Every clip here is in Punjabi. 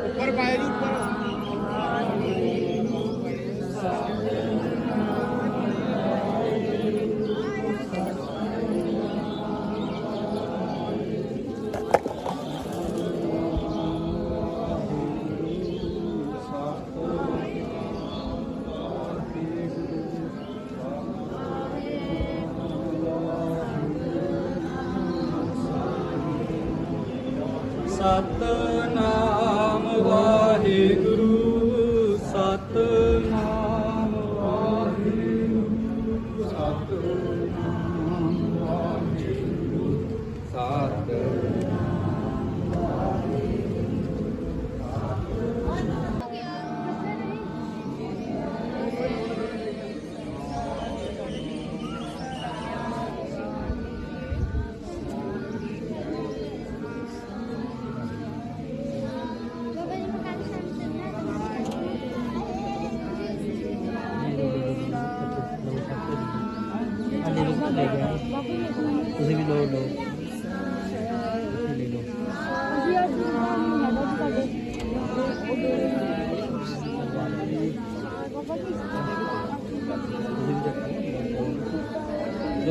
ਉੱਪਰ ਪਾਏ ਜੀ ਉੱਪਰ ਸਤਨਾਮ ਵਾਹਿਗੁਰੂ।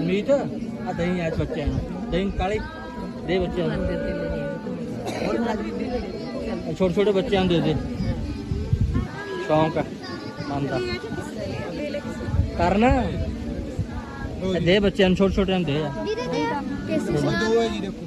ਜਮੀਤ ਆ ਦਹੀਂ ਐ ਬੱਚਿਆਂ ਨੂੰ ਦਹੀਂ ਕਾਲੀ ਦੇ ਬੱਚਿਆਂ ਨੂੰ। ਛੋਟੇ ਛੋਟੇ ਬੱਚਿਆਂ ਨੂੰ ਦੇ ਦੇ। ਸ਼ੌਂਕ ਹੈ ਮਨ ਦਾ। ਕਰਨਾ? ਦੇ ਬੱਚਿਆਂ ਨੂੰ ਛੋਟੇ ਛੋਟੇ ਨੂੰ ਦੇ ਆ। ਦੋ ਹੈ ਜੀ ਦੇਖੋ।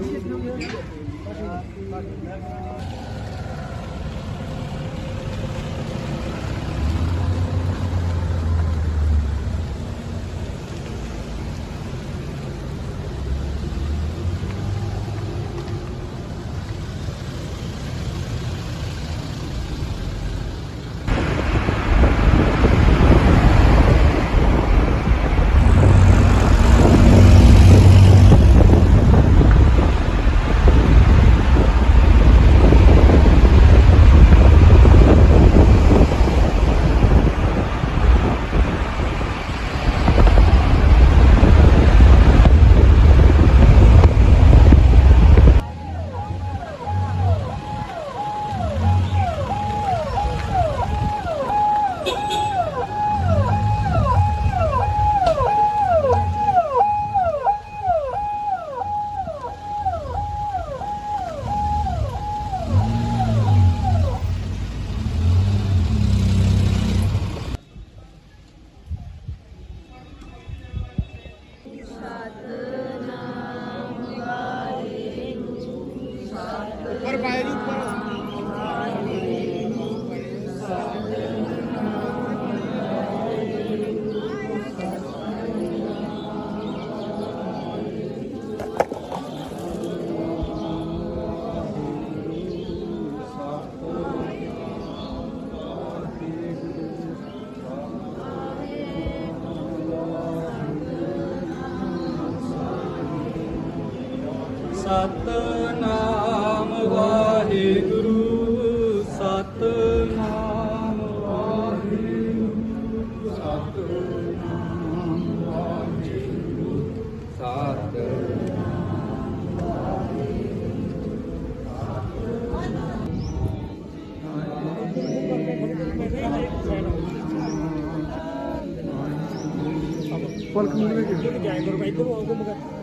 ਵਾਹਿਗੁਰੂ ਸਤਨਾਮ ਵਾਹਿਗੁਰੂ ਸਤਨਾਮ ਵਾਹਿਗੁਰੂ ਸਤਨਾਮ ਵਾਹਿਗੁਰੂ ਸਤਿਨਾਮ ਵਾਹਿਗੁਰੂ। ਸਤਿਨਾਮ ਪਲਕ ਮੁੰਡੇ ਕੇ। ਗੁਰਬਾਣੀ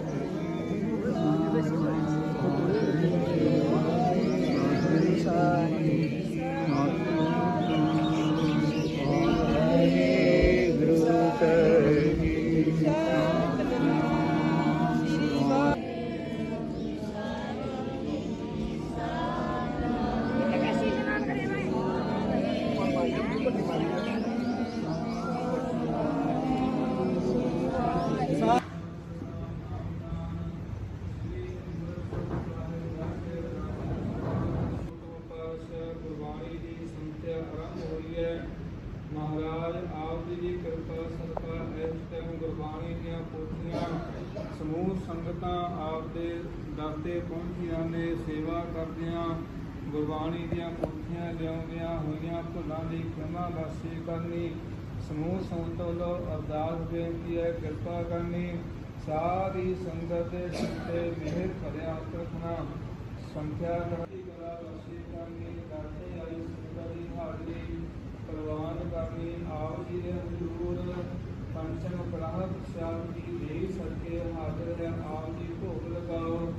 ਬਾਣੀ ਗੁਰਬਾਣੀ ਦੀਆਂ ਪੋਥੀਆਂ ਸਮੂਹ ਸੰਗਤਾਂ ਆਪ ਦੇ ਦਰ ਪਹੁੰਚੀਆਂ ਨੇ, ਸੇਵਾ ਕਰਦਿਆਂ ਗੁਰਬਾਣੀ ਦੀਆਂ ਪੋਥੀਆਂ ਲਿਆਉਂਦਿਆਂ ਹੋਈਆਂ ਭੁੱਲਾਂ ਦੀ ਖਿਮਾ ਵਾਸੀ ਕਰਨੀ, ਸਮੂਹ ਸੰਗਤ ਵੱਲੋਂ ਅਰਦਾਸ ਬੇਨਤੀ ਹੈ, ਕਿਰਪਾ ਕਰਨੀ, ਸਾਰੀ ਸੰਗਤ ਦੇ ਸਿਰ ਮਿਹਰ ਭਰਿਆ ਰੱਖਣਾ ਸੰਖਿਆ ਕਰਦੀ ਕਲਾ ਵਸੀ ਕਰਨੀ, ਦਾਤੇ ਆਈ ਸੰਗਤ ਦੀ ਹਾਜ਼ਰੀ ਪ੍ਰਵਾਨ ਕਰਨੀ, ਆਪ ਜੀ ਦੇ ਹਜ਼ੂਰ, ਪੰਚਮ ਕਲਾਹ ਸਿਆਲ ਦੀ ਸਦਕੇ ਹਾਜ਼ਰ ਹੈ, ਆਪ ਜੀ ਭੋਗ ਲਗਾਓ,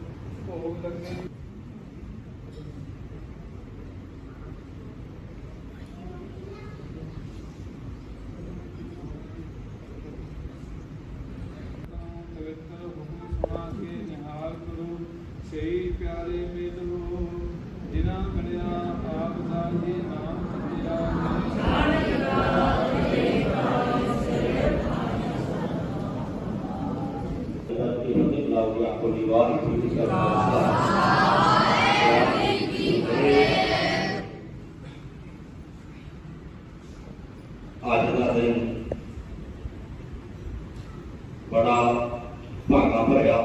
ਭੋਗ ਲੱਗੇ। ਪਵਿੱਤਰ ਹੁਕਮ ਸੁਣਾ ਕੇ ਨਿਹਾਲ ਕਰੋ ਸਹੀ ਪਿਆਰੇ ਮਿਲੋ ਜਿਨ੍ਹਾਂ ਬਣਿਆ ਆਪ ਦਾ ਜੀ ਨਾਮ ਧਰਤੀ ਨੂੰ ਤੇ ਲਾਉਗੀ